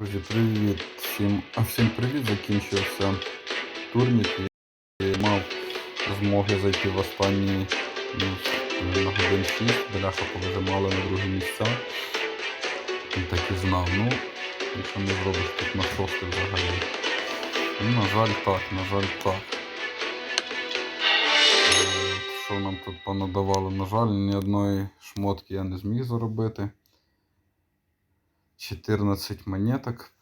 Друзі, привіт всім. Всім привіт. Закінчився турнік і мав змоги зайти в останні ну, на годин 6. Бляха повижимали на другі місця. І так і знав. Ну, нічого не зробиш тут на шостий взагалі. Ну, на жаль, так, на жаль, так. Що нам тут понадавали? На жаль, ні одної шмотки я не зміг заробити. 14 монеток,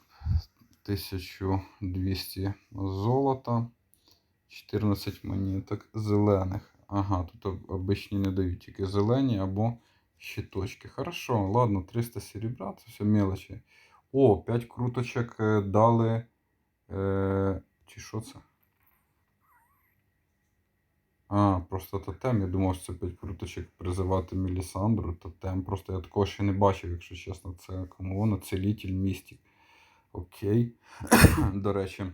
1200 золота, 14 монеток зелених. Ага, тут об- обичні не дають, тільки зелені або щиточки. Хорошо, ладно, 300 серебра, це все мелочі. О, 5 круточок е, дали. Е, чи що це? А, просто тотем. Я думав, що це 5 круточок призивати Мелісандру. Тотем. Просто я такого ще не бачив, якщо чесно. Це кому воно? Целитель містик. Окей. До речі,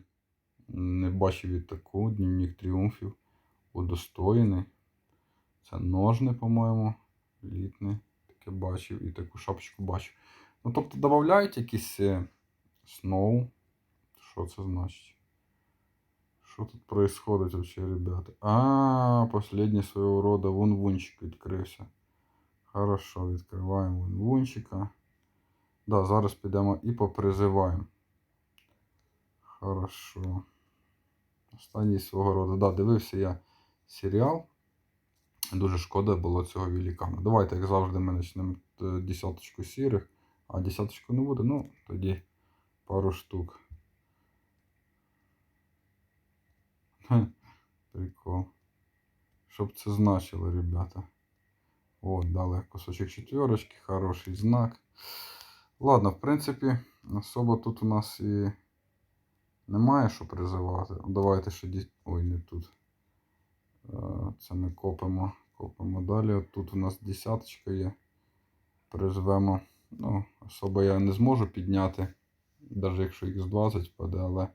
не бачив і таку. Дневник тріумфів. Удостоєний. Це ножни, по-моєму. Літний. Таке бачив. І таку шапочку бачив. Ну, тобто додають якісь е, сноу. Що це значить? Что тут происходит вообще, ребята? А, последний своего рода вунвунчик відкрився. Хорошо, відкриваємо вунвунчика. Да, зараз підемо і попризиваємо. Хорошо. Останній свого роду. Да, дивився я серіал. Дуже шкода було цього великана. Давайте, як завжди, ми почнемо е, десяточку сірих. А десяточку не буде, ну, тоді пару штук. Хе, Прикол. Щоб це значило, ребята. От, дали кусочок четверочки, хороший знак. Ладно, в принципі, особо тут у нас і немає що призивати. Давайте ще ді... Ой, не тут. Е, Це ми копимо. Копимо далі. От тут у нас десяточка є. Призвемо. Ну, особо я не зможу підняти. Навіть якщо Х20 впаде, але.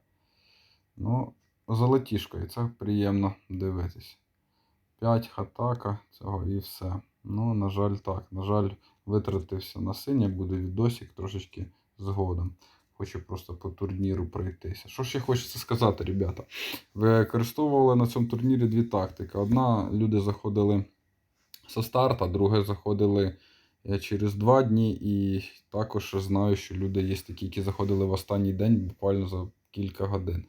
Ну, золотішко, і це приємно дивитись. 5 хатака цього і все. Ну, на жаль, так. На жаль, витратився на синє, буде відосик трошечки згодом. Хочу просто по турніру пройтися. Що ще хочеться сказати, ребята? Використовували на цьому турнірі дві тактики. Одна люди заходили со старта, друге заходили е, через два дні. І також знаю, що люди є такі, які заходили в останній день буквально за кілька годин.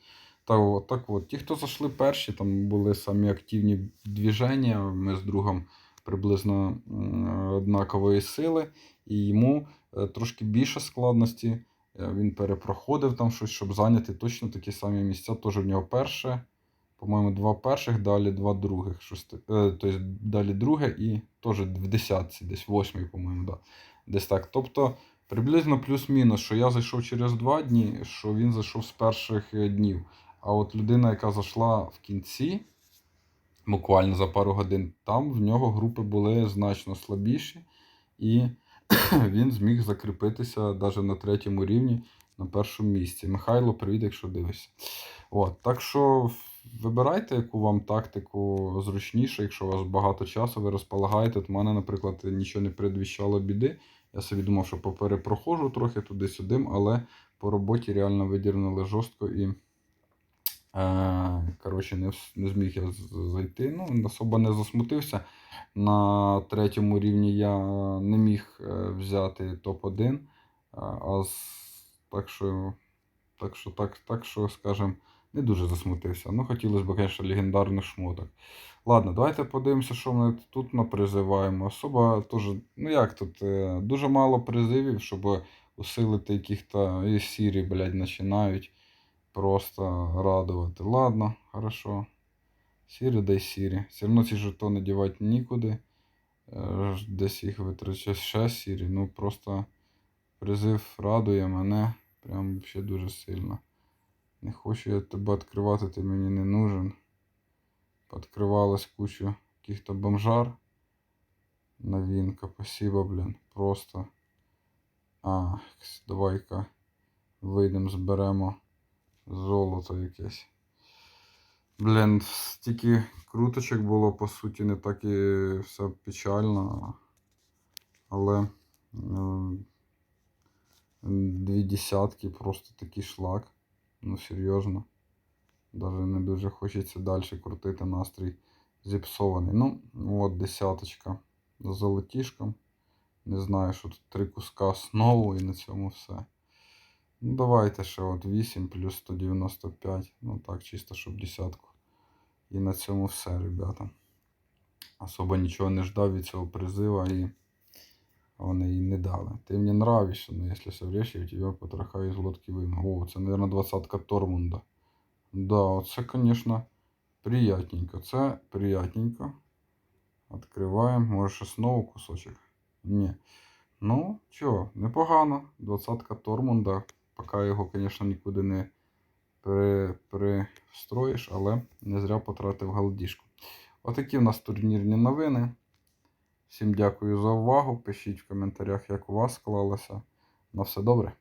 От, так от, ті, хто зайшли перші, там були самі активні движення. Ми з другом приблизно однакової сили, і йому е, трошки більше складності. Е, Він перепроходив там щось, щоб зайняти точно такі самі місця. Теж в нього перше, по-моєму, два перших, далі два других. Щось, е, тобто далі друге і теж в десятці, десь восьмий, по-моєму, да. десь так. Тобто приблизно плюс-мінус, що я зайшов через два дні, що він зайшов з перших днів. А от людина, яка зайшла в кінці, буквально за пару годин, там в нього групи були значно слабіші, і він зміг закріпитися навіть на третьому рівні на першому місці. Михайло, привіт, якщо дивишся. От, так що вибирайте, яку вам тактику зручніше, якщо у вас багато часу, ви розполагаєте. От мене, наприклад, нічого не передвіщало біди. Я собі думав, що поперепроходжу трохи туди-сюди, але по роботі реально видірнули жорстко і. Е, коротше, не, не зміг я зайти. Ну, особо не засмутився. На третьому рівні я не міг е, взяти топ-1. А, а так що, так що, так, так що, скажем, не дуже засмутився. Ну, хотілося б, звісно, легендарних шмоток. Ладно, давайте подивимося, що ми тут напризиваємо. Особа теж, ну як тут, е, дуже мало призивів, щоб усилити яких-то сірі, блядь, починають просто радувати. Ладно, хорошо. Сірі дай сірі. Все одно ці жетони дівати нікуди. Е, Десь їх витрачати ще сірі. Ну просто призив радує мене. Прям ще дуже сильно. Не хочу я тебе відкривати, ти мені не нужен. Подкривалась кучу каких-то бомжар. Новинка, спасибо, блін. Просто. А, давай-ка вийдемо, зберемо золото якесь. Блін, стільки круточок було, по суті, не так і все печально. Але е, Дві десятки, просто такий шлак. Ну, серйозно. Даже не дуже хочеться далі крутити настрій зіпсований. Ну, от десяточка з золотішком. Не знаю, що тут три куска знову і на цьому все. Ну, давайте ще от 8 плюс 195. Ну так, чисто, щоб десятку. І на цьому все, ребята. Особо нічого не ждав від цього призива і вони і не дали. Ти мені нравишься, но если соврешь, я тебя потроха из лодки выйму. О, це, наверное, двадцатка Тормунда. Да, оце, конечно, приятненько. Це приятненько. Откриваємо. Може, ще знову кусочок? Ні. Ну, чого, непогано. Двадцатка Тормунда. Поки його, звісно, нікуди не пристроїш, але не зря потратив галдішку. Отакі в нас турнірні новини. Всім дякую за увагу. Пишіть в коментарях, як у вас склалося. На все добре.